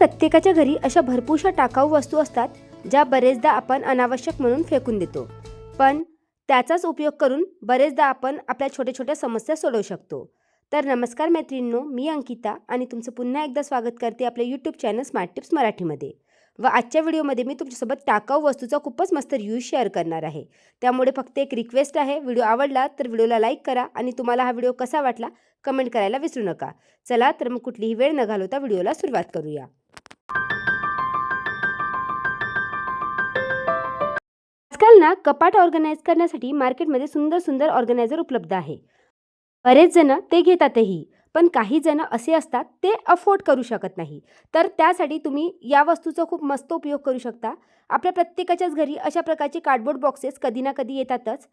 प्रत्येकाच्या घरी अशा भरपूरशा टाकाऊ वस्तू असतात ज्या बरेचदा आपण अनावश्यक म्हणून फेकून देतो. पण त्याचाच उपयोग करून बरेचदा आपण आपल्या छोट्या छोट्या समस्या सोडवू शकतो. तर नमस्कार मैत्रिणींनो मी अंकिता आणि तुमचं पुन्हा एकदा स्वागत करते आपल्या यूट्यूब चॅनल स्मार्ट टिप्स मराठीमध्ये. व आजच्या व्हिडिओमध्ये मी तुमच्यासोबत टाकाऊ वस्तूचा खूपच मस्त रिव्ह्यू शेअर करणार आहे. त्यामुळे फक्त एक रिक्वेस्ट आहे व्हिडिओ आवडला तर व्हिडिओला लाईक करा आणि तुम्हाला हा व्हिडिओ कसा वाटला कमेंट करायला विसरू नका. चला तर मग कुठलीही वेळ न घालवता व्हिडिओला सुरुवात करूया. आजकाल ना कपाट ऑर्गनाईज करण्यासाठी मार्केटमध्ये सुंदर सुंदर ऑर्गनायझर उपलब्ध आहे. बरेच जण ते घेतातही पण काही जण असे असतात ते अफोर्ड करू शकत नाही. तर त्यासाठी तुम्ही या वस्तूचा खूप मस्त उपयोग करू शकता. आपल्या प्रत्येकाच्याच घरी अशा प्रकारचे कार्डबोर्ड बॉक्सेस कधी ना कधी येतातच.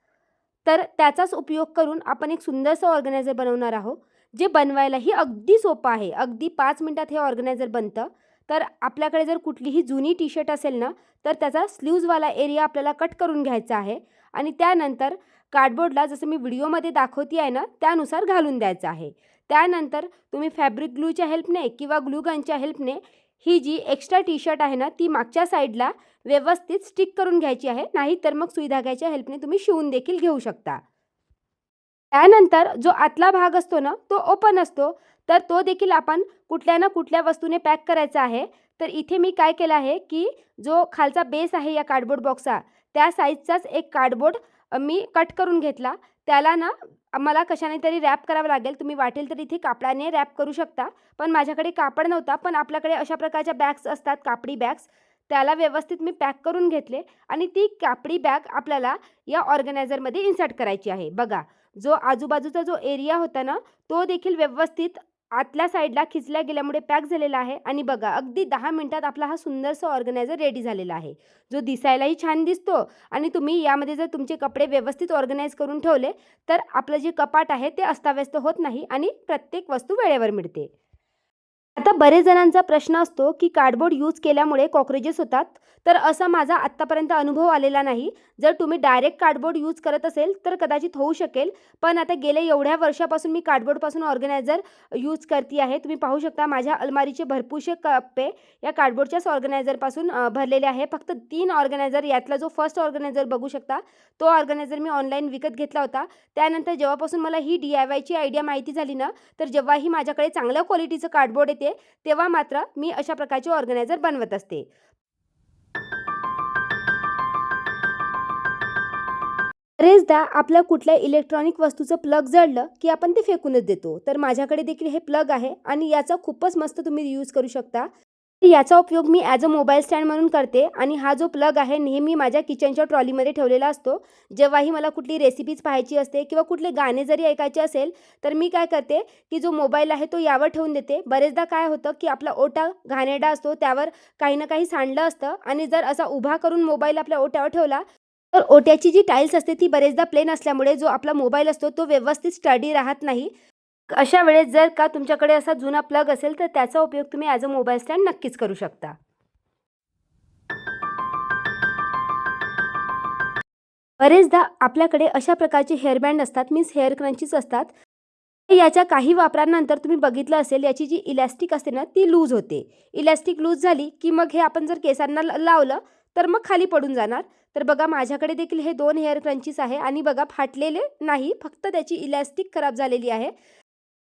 तर त्याचाच उपयोग करून आपण एक सुंदरसं ऑर्गनायझर बनवणार आहोत जे बनवायलाही अगदी सोपं आहे. अगदी पाच मिनटात हे ऑर्गनायझर बनतं. तर आपल्याकडे जर कुठलीही जुनी टी शर्ट असेल ना तर त्याचा स्लीव्जवाला एरिया आपल्याला कट करून घ्यायचा आहे. आणि त्यानंतर कार्डबोर्डला जसं मी व्हिडिओमध्ये दाखवती आहे ना त्यानुसार घालून द्यायचं आहे. त्यानंतर तुम्ही फॅब्रिक ग्लूच्या हेल्पने किंवा ग्लूगनच्या हेल्पने ही जी एक्स्ट्रा टी शर्ट आहे ना ती मागच्या साईडला व्यवस्थित स्टिक करून घ्यायची आहे. नाही तर मग सुई धाग्याच्या हेल्पने तुम्ही शिवून देखील घेऊ शकता. त्यानंतर जो आतला भाग असतो ना तो ओपन असतो. तर तो देखील आपण कुठल्या ना कुठल्या वस्तूने पॅक करायचा आहे. तर इथे मी काय केलं आहे की जो खालचा बेस आहे या कार्डबोर्ड बॉक्सचा त्या साईजचाच एक कार्डबोर्ड मी कट करून घेतला. त्याला ना मला कशाने तरी रॅप करावं लागेल. तुम्ही वाटेल तर इथे कापडाने रॅप करू शकता. पण माझ्याकडे कापड नव्हता पण आपल्याकडे अशा प्रकारच्या बॅग्स असतात कापडी बॅग्स त्याला व्यवस्थित मी पॅक करून घेतले आणि ती कापडी बॅग आपल्याला या ऑर्गनायझरमध्ये इन्सर्ट करायची आहे. बघा जो आजूबाजूचा जो एरिया होता ना तो देखील व्यवस्थित आतल्या साईडला खिचल्या गेल्यामुळे पॅक झालेला आहे आणि बघा अगदी दहा मिनिटात आपला हा सुंदरसा ऑर्गनायझर रेडी झालेला आहे. जो दिसायलाही छान दिसतो आणि तुम्ही यामध्ये जर तुमचे कपडे व्यवस्थित ऑर्गनाईज करून ठेवले तर आपलं जे कपाट आहे ते अस्ताव्यस्त होत नाही आणि प्रत्येक वस्तू वेळेवर मिळते. आता बरेच जणांचा प्रश्न असतो की कार्डबोर्ड यूज केल्यामुळे कॉक्रोचेस होतात. तर असा माझा आत्तापर्यंत अनुभव आलेला नाही. जर तुम्ही डायरेक्ट कार्डबोर्ड यूज करत असेल तर कदाचित होऊ शकेल. पण आता गेल्या एवढ्या वर्षापासून मी कार्डबोर्डपासून ऑर्गनायझर यूज करते आहे. तुम्ही पाहू शकता माझ्या अलमारीचे भरपूरसे कप्पे या कार्डबोर्डच्याच ऑर्गनायझरपासून भरलेले आहे. फक्त तीन ऑर्गनायझर यातला जो फर्स्ट ऑर्गनायझर बघू शकता तो ऑर्गनायझर मी ऑनलाईन विकत घेतला होता. त्यानंतर जेव्हापासून मला ही डी आय वायची आयडिया माहिती झाली ना तर जेव्हाही माझ्याकडे चांगल्या क्वालिटीचं कार्डबोर्ड येते तेव्हा मात्र मी अशा प्रकारचे ऑर्गनायझर बनवत असते. बरेचदा आपल्या कुठल्या इलेक्ट्रॉनिक वस्तूचं प्लग जळलं की आपण ते फेकूनच देतो. तर माझ्याकडे देखील हे प्लग आहे आणि याचा खूपच मस्त तुम्ही यूज करू शकता. याचा उपयोग मी ॲज अ मोबाईल स्टँड म्हणून करते. आणि हा जो प्लग आहे नेहमी माझ्या किचनच्या ट्रॉलीमध्ये ठेवलेला असतो. जेव्हाही मला कुठली रेसिपीज पाहायची असते किंवा कुठले गाणे जरी ऐकायचे असेल तर मी काय करते की जो मोबाईल आहे तो यावर ठेवून देते. बरेचदा काय होतं की आपला ओटा घाणेरडा असतो त्यावर काही ना काही सांडलं असतं. आणि जर असा उभा करून मोबाईल आपल्या ओट्यावर ठेवला तर ओट्याची जी टाईल्स असते ती बरेचदा प्लेन असल्यामुळे जो आपला मोबाईल असतो तो व्यवस्थित स्टडी राहत नाही. अशा वेळेस जर का तुमच्याकडे असा जुना प्लग असेल तर त्याचा उपयोग तुम्ही ॲज अ मोबाईल स्टँड नक्कीच करू शकता. बरेचदा आपल्याकडे अशा प्रकारचे हेअरबँड असतात मीन्स हेअर क्रंचीज असतात. याच्या काही वापरानंतर तुम्ही बघितलं असेल याची जी इलॅस्टिक असते ना ती लूज होते. इलॅस्टिक लूज झाली की मग हे आपण जर केसांना लावलं तर मग खाली पडून जाणार. तर बघा माझ्याकडे देखील हे दोन हेअर क्रंचीस आहे आणि बघा फाटलेले नाही फक्त त्याची इलॅस्टिक खराब झालेली आहे.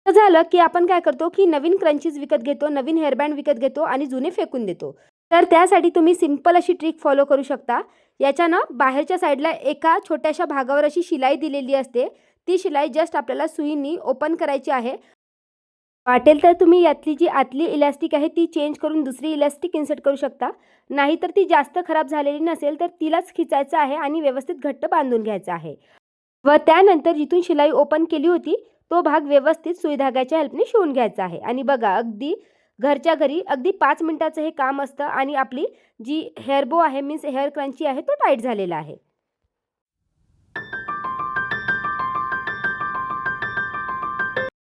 झालं की आपण काय करतो की नवीन क्रंचीज विकत घेतो नवीन हेअरबँड विकत घेतो आणि जुने फेकून देतो. तर त्यासाठी तुम्ही सिंपल अशी ट्रिक फॉलो करू शकता. याच्यानं बाहेरच्या साईडला एका छोट्याशा भागावर अशी शिलाई दिलेली असते. ती शिलाई जस्ट आपल्याला सुईनी ओपन करायची आहे. वाटेल तर तुम्ही यातली जी आतली इलॅस्टिक आहे ती चेंज करून दुसरी इलॅस्टिक इन्सर्ट करू शकता. नाहीतर ती जास्त खराब झालेली नसेल तर तिलाच खिचायचं आहे आणि व्यवस्थित घट्ट बांधून घ्यायचं आहे. व त्यानंतर जिथून शिलाई ओपन केली होती तो भाग व्यवस्थित सुईधाग्याच्या हेल्पने शिवून घ्यायचा आहे. आणि बघा अगदी घरच्या घरी अगदी पाच मिनटाचं हे काम असतं आणि आपली जी हेअरबो आहे मीन्स हेअर क्रंची आहे तो टाईट झालेला आहे.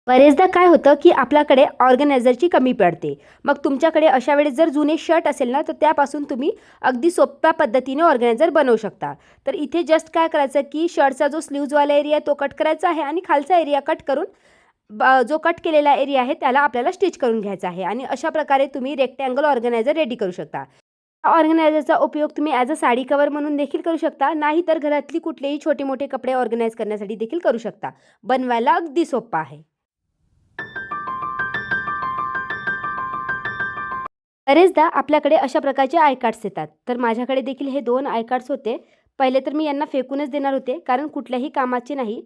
बरेचदा काय होतं की आपल्याकडे ऑर्गनायझरची कमी पडते. मग तुमच्याकडे अशा वेळेस जर जुने शर्ट असेल ना तर त्यापासून तुम्ही अगदी सोप्या पद्धतीने ऑर्गनायझर बनवू शकता. तर इथे जस्ट काय करायचं की शर्टचा जो स्लीव्जवाला एरिया तो कट करायचा आहे आणि खालचा एरिया कट करून ब जो कट केलेला एरिया आहे त्याला आपल्याला स्टिच करून घ्यायचा आहे आणि अशा प्रकारे तुम्ही रेक्टँगल ऑर्गनायझर रेडी करू शकता. ऑर्गनायझरचा उपयोग तुम्ही ॲज अ साडी कवर म्हणून देखील करू शकता नाही तर घरातली कुठलेही छोटे मोठे कपडे ऑर्गनाईज करण्यासाठी देखील करू शकता. बनवायला अगदी सोपं आहे. बरेचदा आपल्याकडे अशा प्रकारचे आय कार्ड्स येतात. तर माझ्याकडे देखील हे दोन आय कार्ड्स होते. पहिले तर मी यांना फेकूनच देणार होते कारण कुठल्याही कामाचे नाही.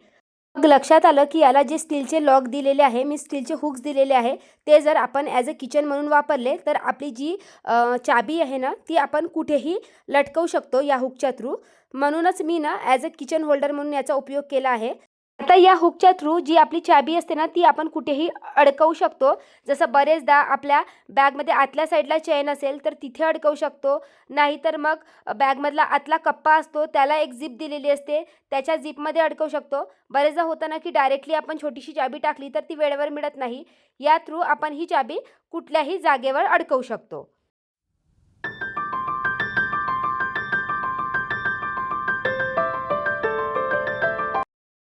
मग लक्षात आलं की याला जे स्टीलचे लॉक दिलेले आहे मी स्टीलचे हुक्स दिलेले आहे ते जर आपण ॲज अ किचन म्हणून वापरले तर आपली जी चाबी आहे ना ती आपण कुठेही लटकवू शकतो या हुकच्या थ्रू म्हणूनच मी ना ॲज अ किचन होल्डर म्हणून याचा उपयोग केला आहे. आता या हुकच्या थ्रू जी आपली चाबी असते ना ती आपण कुठेही अडकवू शकतो. जसं बरेचदा आपल्या बॅगमध्ये आतल्या साईडला चेन असेल तर तिथे अडकवू शकतो. नाहीतर मग बॅगमधला आतला कप्पा असतो त्याला एक झिप दिलेली असते. त्याच्या झिपमध्ये अडकवू शकतो. बरेचदा होतं ना की डायरेक्टली आपण छोटीशी चाबी टाकली तर ती वेळेवर मिळत नाही. या थ्रू आपण ही चाबी कुठल्याही जागेवर अडकवू शकतो.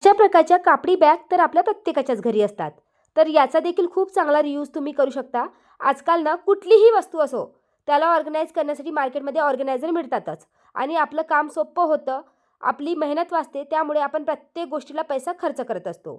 अशा प्रकारच्या कापडी बॅग तर आपल्या प्रत्येकाच्याच घरी असतात. तर याचा देखील खूप चांगला रियूज तुम्ही करू शकता. आजकाल ना कुठलीही वस्तू असो त्याला ऑर्गनाईज करण्यासाठी मार्केटमध्ये ऑर्गनायझर मिळतातच. आणि आपलं काम सोपं होतं आपली मेहनत वाचते त्यामुळे आपण प्रत्येक गोष्टीला पैसा खर्च करत असतो.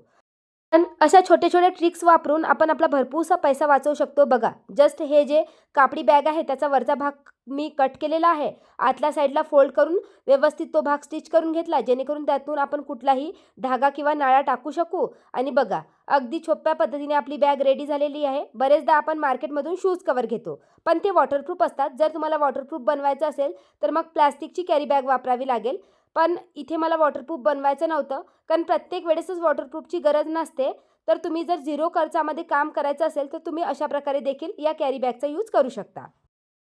पण अशा छोट्या छोट्या ट्रिक्स वापरून आपण आपला भरपूरसा पैसा वाचवू शकतो. बघा जस्ट हे जे कापडी बॅग आहे त्याचा वरचा भाग मी कट केलेला आहे. आतल्या साईडला फोल्ड करून व्यवस्थित तो भाग स्टिच करून घेतला जेणेकरून त्यातून आपण कुठलाही धागा किंवा नाळा टाकू शकू. आणि बघा अगदी छोप्या पद्धतीने आपली बॅग रेडी झालेली आहे. बरेचदा आपण मार्केटमधून शूज कवर घेतो. पण ते वॉटरप्रूफ असतात. जर तुम्हाला वॉटरप्रूफ बनवायचं असेल तर मग प्लॅस्टिकची कॅरी बॅग वापरावी लागेल. पण इथे मला वॉटरप्रूफ बनवायचं नव्हतं. कारण प्रत्येक वेळेसच वॉटरप्रूफची गरज नसते. तर तुम्ही जर झिरो खर्चामध्ये काम करायचं असेल तर तुम्ही अशा प्रकारे देखील या कॅरी बॅगचा यूज करू शकता.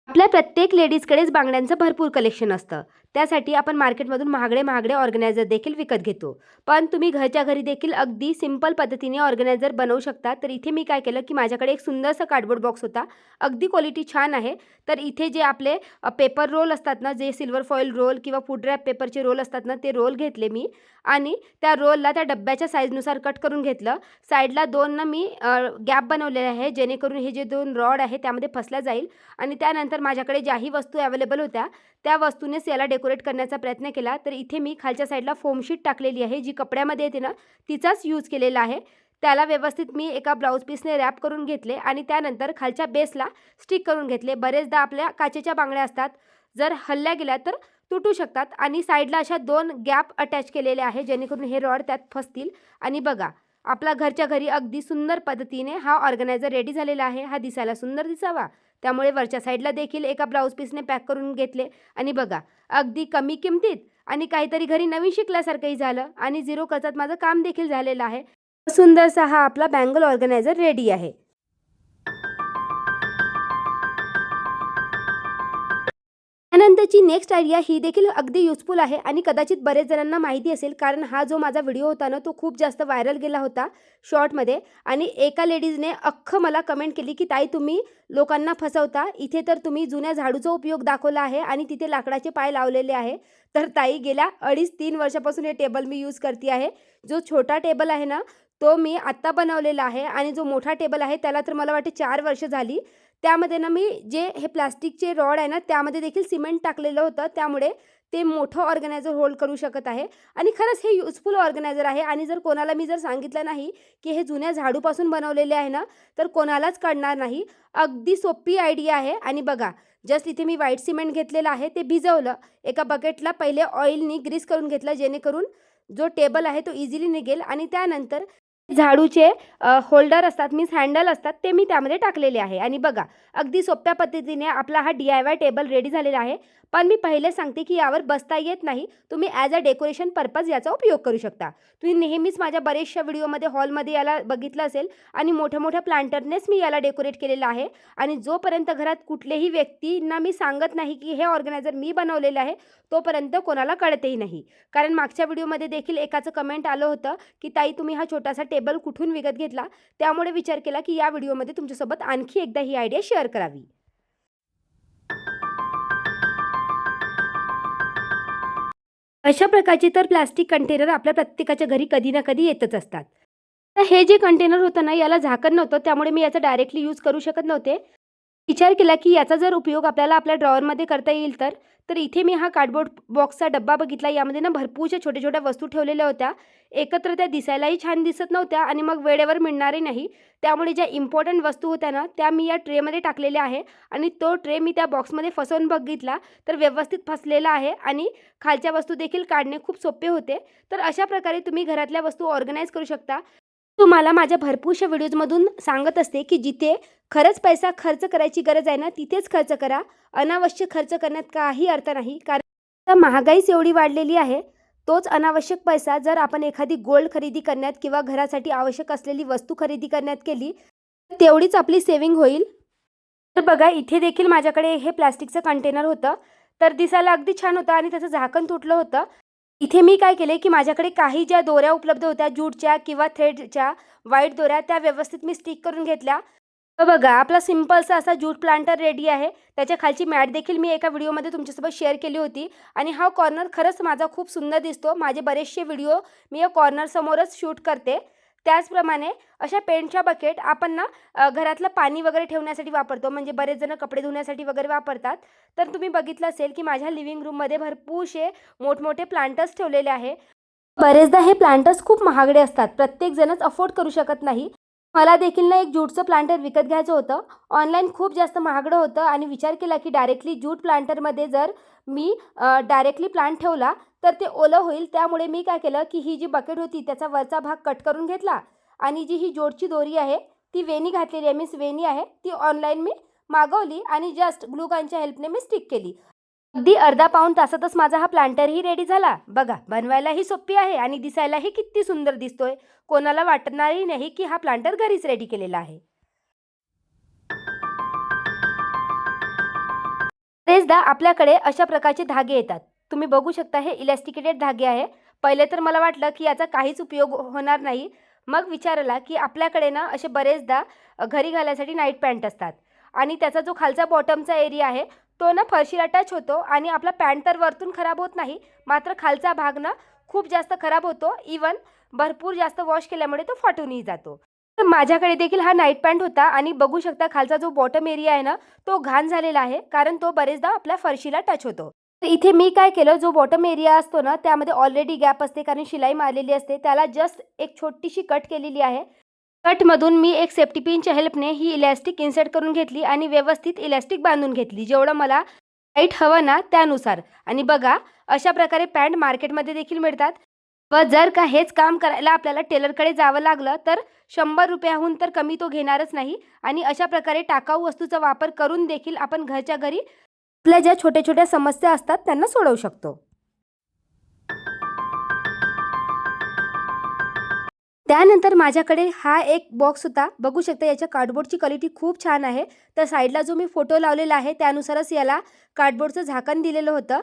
आपल्या प्रत्येक लेडीजकडेच बांगड्यांचं भरपूर कलेक्शन असतं. त्यासाठी आपण मार्केटमधून महागडे महागडे ऑर्गनायझर देखील विकत घेतो. पण तुम्ही घरच्या घरी देखील अगदी सिंपल पद्धतीने ऑर्गनायझर बनवू शकता. तर इथे मी काय केलं की माझ्याकडे एक सुंदरसा कार्डबोर्ड बॉक्स होता. अगदी क्वालिटी छान आहे. तर इथे जे आपले पेपर रोल असतात ना जे सिल्वर फॉईल रोल किंवा फूड रॅप पेपरचे रोल असतात ना ते रोल घेतले मी. आणि त्या रोलला त्या डब्याच्या साईजनुसार कट करून घेतलं. साईडला दोन ना मी गॅप बनवलेले आहे. जेणेकरून हे जे दोन रॉड आहे त्यामध्ये फसल्या जाईल. आणि त्यानंतर त्यानंतर माझ्याकडे ज्याही वस्तू अवेलेबल होत्या त्या वस्तूनेच याला डेकोरेट करण्याचा प्रयत्न केला. तर इथे मी खालच्या साईडला फोमशीट टाकलेली आहे जी कपड्यामध्ये येते ना तिचाच यूज केलेला आहे. त्याला व्यवस्थित मी एका ब्लाऊज पीसने रॅप करून घेतले आणि त्यानंतर खालच्या बेसला स्टिक करून घेतले. बरेचदा आपल्या काचेच्या बांगड्या असतात. जर हल्ल्या गेल्या तर तुटू शकतात आणि साईडला अशा दोन गॅप अटॅच केलेले आहे जेणेकरून हे रॉड त्यात फसतील. आणि बघा आपला घरच्या घरी अगदी सुंदर पद्धतीने हा ऑर्गनायझर रेडी झालेला आहे. हा दिसायला सुंदर दिसावा. त्यामुळे वरच्या साईडला देखील एका ब्लाऊज पीसने पॅक करून घेतले. आणि बघा अगदी कमी किमतीत आणि काहीतरी घरी नवीन शिकल्यासारखंही झालं आणि झिरो खर्चात माझं काम देखील झालेलं आहे. सुंदरसा हा आपला बँगल ऑर्गनायझर रेडी आहे. त्यानंतरची नेक्स्ट आयडिया ही देखील अगदी युजफुल आहे आणि कदाचित बरेच जणांना माहिती असेल कारण हा जो माझा व्हिडिओ होता ना तो खूप जास्त व्हायरल गेला होता शॉर्टमध्ये आणि एका लेडीजने अख्खं मला कमेंट केली की ताई तुम्ही लोकांना फसवता. इथे तर तुम्ही जुन्या झाडूचा उपयोग दाखवला आहे आणि तिथे लाकडाचे पाय लावलेले आहे. तर ताई गेल्या अडीच तीन वर्षापासून हे टेबल मी यूज करते आहे. जो छोटा टेबल आहे ना तो मी आत्ता बनवलेला आहे आणि जो मोठा टेबल आहे त्याला तर मला वाटते चार वर्ष झाली. त्यामध्ये ना मी जे हे प्लास्टिकचे रॉड आहे ना त्यामध्ये देखील सिमेंट टाकलेलं होतं. त्यामुळे ते मोठं ऑर्गनायझर होल्ड करू शकत आहे. आणि खरंच हे युजफुल ऑर्गनायझर आहे. आणि जर कोणाला मी जर सांगितलं नाही की हे जुन्या झाडूपासून बनवलेले आहे ना तर कोणालाच कळणार नाही. अगदी सोपी आयडिया आहे. आणि बघा जस्ट इथे मी व्हाईट सिमेंट घेतलेलं आहे. ते भिजवलं. एका बकेटला पहिले ऑइलनी ग्रीस करून घेतलं जेणेकरून जो टेबल आहे तो इझिली निघेल. आणि त्यानंतर झाडूचे होल्डर असतात मीन्स हँडल असतात ते मी त्यामध्ये टाकलेले आहे. आणि बघा अगदी सोप्या पद्धतीने आपला हा D I Y table ready झालेला आहे. पण मी पहिले सांगते की यावर बसता येत नाही. तुम्ही ॲज अ डेकोरेशन पर्पज याचा उपयोग करू शकता. तुम्ही नेहमीच माझ्या बरेचशा व्हिडिओमध्ये हॉलमध्ये याला बघितलं असेल आणि मोठ्या मोठ्या प्लांटरनेच मी याला डेकोरेट केलेलं आहे. आणि जोपर्यंत घरात कुठलेही व्यक्तींना मी सांगत नाही की हे ऑर्गनायझर मी बनवलेलं आहे तोपर्यंत कोणाला कळतेही नाही. कारण मागच्या व्हिडिओमध्ये देखील एकाचं कमेंट आलं होतं की ताई तुम्ही हा छोटासा टेबल कुठून विकत घेतला त्यामुळे विचार केला की या व्हिडिओमध्ये तुमच्यासोबत आणखी एकदा ही आयडिया शेअर करावी. अशा प्रकारचे तर प्लास्टिक कंटेनर आपल्या प्रत्येकाच्या घरी कधी ना कधी येतच असतात. तर हे जे कंटेनर होतं ना याला झाकण नव्हतं त्यामुळे मी याचा डायरेक्टली यूज करू शकत नव्हते. विचार केला की याचा जर उपयोग आपल्याला आपल्या ड्रॉवरमध्ये करता येईल तर? तर इथे मी हा कार्डबोर्ड बॉक्सचा डब्बा बघितला. यामध्ये ना भरपूरशा छोट्या छोट्या वस्तू ठेवलेल्या होत्या. एकत्र त्या दिसायलाही छान दिसत नव्हत्या आणि मग वेळेवर मिळणारे नाही. त्यामुळे ज्या इम्पॉर्टंट वस्तू होत्या ना त्या मी या ट्रेमध्ये टाकलेल्या आहे आणि तो ट्रे मी त्या बॉक्समध्ये फसवून बघितला तर व्यवस्थित फसलेला आहे आणि खालच्या वस्तू देखील काढणे खूप सोपे होते. तर अशा प्रकारे तुम्ही घरातल्या वस्तू ऑर्गनाईज करू शकता. तुम्हाला माझ्या भरपूरशा व्हिडिओजमधून सांगत असते की जिथे खरंच पैसा खर्च करायची गरज आहे ना तिथेच खर्च करा. अनावश्यक खर्च करण्यात काही अर्थ नाही. कारण महागाईच एवढी वाढलेली आहे. तोच अनावश्यक पैसा जर आपण एखादी गोल्ड खरेदी करण्यात किंवा घरासाठी आवश्यक असलेली वस्तू खरेदी करण्यात केली तर तेवढीच आपली सेविंग होईल. तर बघा इथे देखील माझ्याकडे हे प्लास्टिकचं कंटेनर होतं. तर दिसायला अगदी छान होतं आणि त्याचं झाकण तुटलं होतं. इथे मी काय केले की माझ्याकडे काही ज्या दोऱ्या उपलब्ध होत्या जूटच्या किंवा थ्रेडच्या वाईट दोऱ्या त्या व्यवस्थित मी स्टिक करून घेतल्या. तर बघा आपला सिम्पलचा असा जूट प्लांटर रेडी आहे. त्याच्या खालची मॅट देखील मी एका व्हिडिओमध्ये तुमच्यासोबत शेअर केली होती. आणि हा कॉर्नर खरंच माझा खूप सुंदर दिसतो. माझे बरेचसे व्हिडिओ मी या कॉर्नरसमोरच शूट करते. त्याचप्रमाणे अशा पेंटच्या बकेट आपण ना घरातलं पाणी वगैरे ठेवण्यासाठी वापरतो. म्हणजे बरेच जण कपडे धुण्यासाठी वगैरे वापरतात. तर तुम्ही बघितलं असेल की माझ्या लिव्हिंग रूममध्ये भरपूरसे मोठमोठे प्लांटर्स ठेवलेले आहे. बरेचदा हे प्लांटर्स खूप महागडे असतात. प्रत्येकजणच अफोर्ड करू शकत नाही. मला देखील ना एक ज्यूटचं प्लांटर विकत घ्यायचं होतं. ऑनलाईन खूप जास्त महागडं होतं आणि विचार केला की डायरेक्टली ज्यूट प्लांटरमध्ये जर मी डायरेक्टली प्लांट ठेवला तर ते ओलं होईल. त्यामुळे मी काय केलं की ही जी बकेट होती त्याचा वरचा भाग कट करून घेतला आणि जी ही जोडची दोरी आहे ती वेणी घातलेली आहे मीन्स वेणी आहे ती ऑनलाईन मी मागवली आणि जस्ट ग्लूगनच्या हेल्पने मी स्टिक केली. अगदी अर्धा पाऊण तासातच माझा हा प्लांटरही रेडी झाला. बघा बनवायलाही सोपी आहे आणि दिसायलाही किती सुंदर दिसतोय. कोणाला वाटणारही नाही की हा प्लांटर घरीच रेडी केलेला आहे. बरेचदा आपल्याकडे अशा प्रकारचे धागे येतात. तुम्ही बघू शकता हे इलॅस्टिकेटेड धागे आहे. पहिले तर मला वाटलं की याचा काहीच उपयोग होणार नाही. मग विचारला की आपल्याकडे ना असे बरेचदा घरी घालायसाठी नाईट पॅन्ट असतात. आणि त्याचा जो खालचा बॉटमचा एरिया आहे तो ना फरशीला टच होतो आणि आपला पॅन्ट तर वरतून खराब होत नाही मात्र खालचा भाग ना खूप जास्त खराब होतो. इवन भरपूर जास्त वॉश केल्यामुळे तो फाटूनही जातो. तर माझ्याकडे देखील हा नाईट पॅन्ट होता आणि बघू शकता खालचा जो बॉटम एरिया आहे ना तो घाण झालेला आहे कारण तो बरेचदा आपल्या फरशीला टच होतो. तर इथे मी काय केलं जो बॉटम एरिया असतो ना त्यामध्ये ऑलरेडी गॅप असते कारण शिलाई मारलेली असते. त्याला जस्ट एक छोटीशी कट केलेली आहे. कटमधून मी एक सेफ्टी पिनच्या हेल्पने ही इलॅस्टिक इन्सर्ट करून घेतली आणि व्यवस्थित इलॅस्टिक बांधून घेतली जेवढं मला टाईट हवं ना त्यानुसार. आणि बघा अशा प्रकारे पॅन्ट मार्केटमध्ये देखील मिळतात. व जर का हेच काम करायला आपल्याला टेलरकडे जावं लागलं तर शंभर रुपयाहून तर कमी तो घेणारच नाही. आणि अशा प्रकारे टाकाऊ वस्तूचा वापर करून देखील आपण घरच्या घरी आपल्या ज्या छोट्या छोट्या समस्या असतात त्यांना सोडवू शकतो. त्यानंतर माझ्याकडे हा एक बॉक्स होता. बघू शकता याच्या कार्डबोर्डची क्वालिटी खूप छान आहे. तर साईडला जो मी फोटो लावलेला आहे त्यानुसारच याला कार्डबोर्डचं झाकण दिलेलं होतं.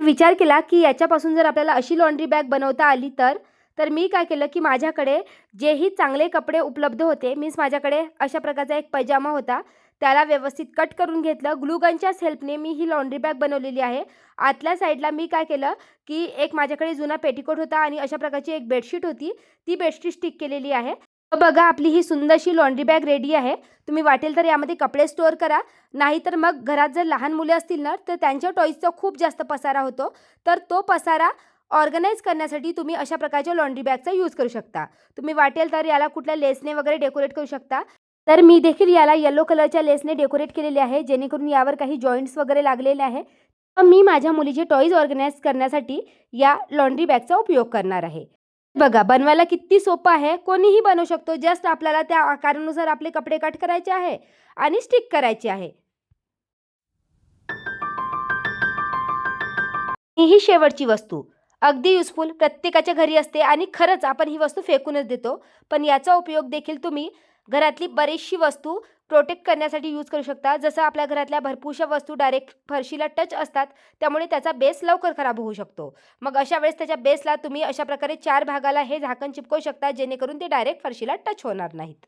विचार केला की याच्यापासून जर आपल्याला अशी लॉन्ड्री बॅग बनवता आली तर तर मी काय केलं की माझ्याकडे जेही चांगले कपडे उपलब्ध होते मीन्स माझ्याकडे अशा प्रकारचा एक पैजामा होता. त्याला व्यवस्थित कट करून घेतलं. ग्लूगनच्याच हेल्पने मी ही लॉन्ड्री बॅग बनवलेली आहे. आतल्या साईडला मी काय केलं की एक माझ्याकडे जुना पेटीकोट होता आणि अशा प्रकारची एक बेडशीट होती. ती बेडशीट स्टिक केलेली आहे. बघा आपली ही सुंदरशी लॉन्ड्री बॅग रेडी आहे. तुम्ही वाटेल तर यामध्ये कपडे स्टोअर करा. नाहीतर मग घरात जर लहान मुले असतील ना तर त्यांच्या टॉईजचा खूप जास्त पसारा होतो. तर तो पसारा ऑर्गनाईज करण्यासाठी तुम्ही अशा प्रकारच्या लॉन्ड्री बॅगचा यूज करू शकता. तुम्ही वाटेल तर याला कुठल्या लेसने वगैरे डेकोरेट करू शकता. तर मी देखील याला येलो कलरच्या लेसने डेकोरेट केलेले आहे जेणेकरून यावर काही जॉईंट्स वगैरे लागलेले आहे. तर मी माझ्या मुलीचे टॉईज ऑर्गनाईज करण्यासाठी या लॉन्ड्री बॅगचा उपयोग करणार आहे. बघा बनवायला किती सोपं आहे. कोणीही बनवू शकतो. जस्ट आपल्याला त्या आकारानुसार आपले कपडे कट करायचे आहे आणि स्टिक करायचे आहे. ही शेवटची वस्तू. अगदी युजफुल प्रत्येकाच्या घरी असते आणि खरंच आपण ही वस्तू फेकूनच देतो. पण याचा उपयोग देखील तुम्ही घरातली बरीचशी वस्तू प्रोटेक्ट करण्यासाठी यूज करू शकता. जसं आपल्या घरातल्या भरपूरशा वस्तू डायरेक्ट फरशीला टच असतात त्यामुळे त्याचा बेस लवकर खराब होऊ शकतो. मग अशा वेळेस त्याच्या बेसला तुम्ही अशा प्रकारे चार भागाला हे झाकण चिपकवू शकता जेणेकरून ते डायरेक्ट फरशीला टच होणार नाहीत.